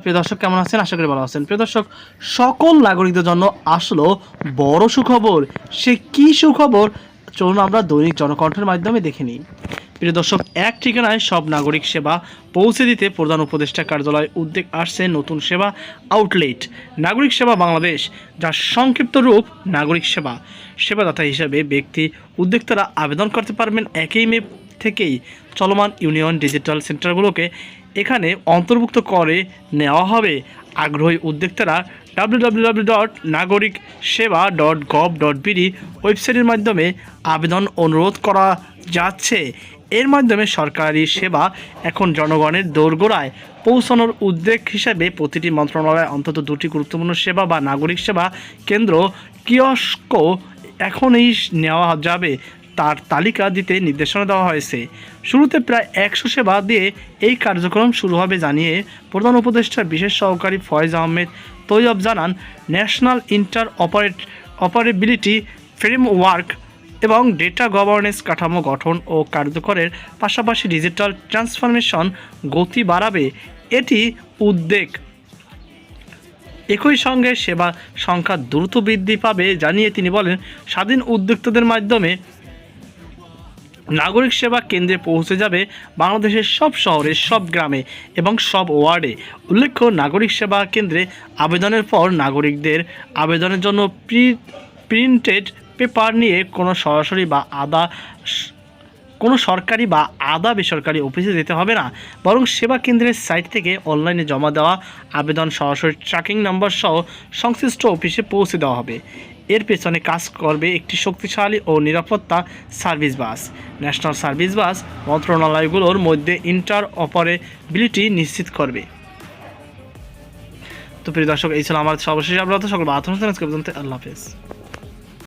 প্রিয় দর্শক, কেমন আছেন? আশা করি ভালো আছেন। প্রিয় দর্শক, সকল নাগরিকদের জন্য আসলো বড় সুখবর। সে কি সুখবর? চলুন আমরা দৈনিক জনকণ্ঠের মাধ্যমে দেখে নিই। প্রিয় দর্শক, এক ঠিকানায় সব নাগরিক সেবা পৌঁছে দিতে প্রধান উপদেষ্টা কার্যালয় উদ্যোগ আসছে নতুন সেবা আউটলেট, নাগরিক সেবা বাংলাদেশ যার সংক্ষিপ্ত রূপ নাগরিক সেবা। সেবাদাতা হিসাবে ব্যক্তি উদ্যোক্তারা আবেদন করতে পারবেন একই মে থেকেই চলমান ইউনিয়ন ডিজিটাল সেন্টারগুলোকে এখানে অন্তর্ভুক্ত করে নেওয়া হবে। আগ্রহী উদ্যোক্তারা ডাব্লিউডাব্লিউডাব্লিউ ডট নাগরিক সেবা ডট গভ ডট বিডি ওয়েবসাইটের মাধ্যমে আবেদন অনুরোধ করা যাচ্ছে। এর মাধ্যমে সরকারি সেবা এখন জনগণের দোরগোড়ায় পৌঁছানোর উদ্যোগ হিসাবে প্রতিটি মন্ত্রণালয়ে অন্তত দুটি গুরুত্বপূর্ণ সেবা বা নাগরিক সেবা কেন্দ্র কিয়স্ক এখনই নেওয়া যাবে। তার তালিকা দিতে নির্দেশনা দেওয়া হয়েছে। শুরুতে প্রায় একশো সেবা দিয়ে এই কার্যক্রম শুরু হবে জানিয়ে প্রধান উপদেষ্টা বিশেষ সহকারী ফয়েজ আহমেদ তৈয়ব জানান, national inter operate, operability framework এবং ডেটা গভর্নেন্স কাঠামো গঠন ও কার্যকরের পাশাপাশি ডিজিটাল ট্রান্সফরমেশন গতি বাড়াবে, এটি উদ্বেগ। একই সঙ্গে সেবা সংখ্যা দ্রুত বৃদ্ধি পাবে জানিয়ে তিনি বলেন, স্বাধীন উদ্যোক্তাদের মাধ্যমে নাগরিক সেবা কেন্দ্রে পৌঁছে যাবে বাংলাদেশের সব শহরে, সব গ্রামে এবং সব ওয়ার্ডে। উল্লেখ্য, নাগরিক সেবা কেন্দ্রে আবেদনের পর নাগরিকদের আবেদনের জন্য প্রি, প্রিন্টেড পেপার নিয়ে কোনো সরাসরি বা আদা কোনো সরকারি বা আদা বেসরকারি অফিসে যেতে হবে না। বরং সেবা কেন্দ্রের সাইট থেকে অনলাইনে জমা দেওয়া আবেদন সরাসরি ট্র্যাকিং নম্বর সহ সংশ্লিষ্ট অফিসে পৌঁছে দেওয়া হবে। এর পেছনে কাজ করবে একটি শক্তিশালী ও নিরাপত্তা service bus. National service bus মন্ত্রণালয়গুলোর মধ্যে ইন্টার অপারেবিলিটি নিশ্চিত করবে। তো প্রিয় দর্শক, এই ছিল আমার সর্বশেষ আপনারা সকল পর্যন্ত আল্লাহ হাফেজ।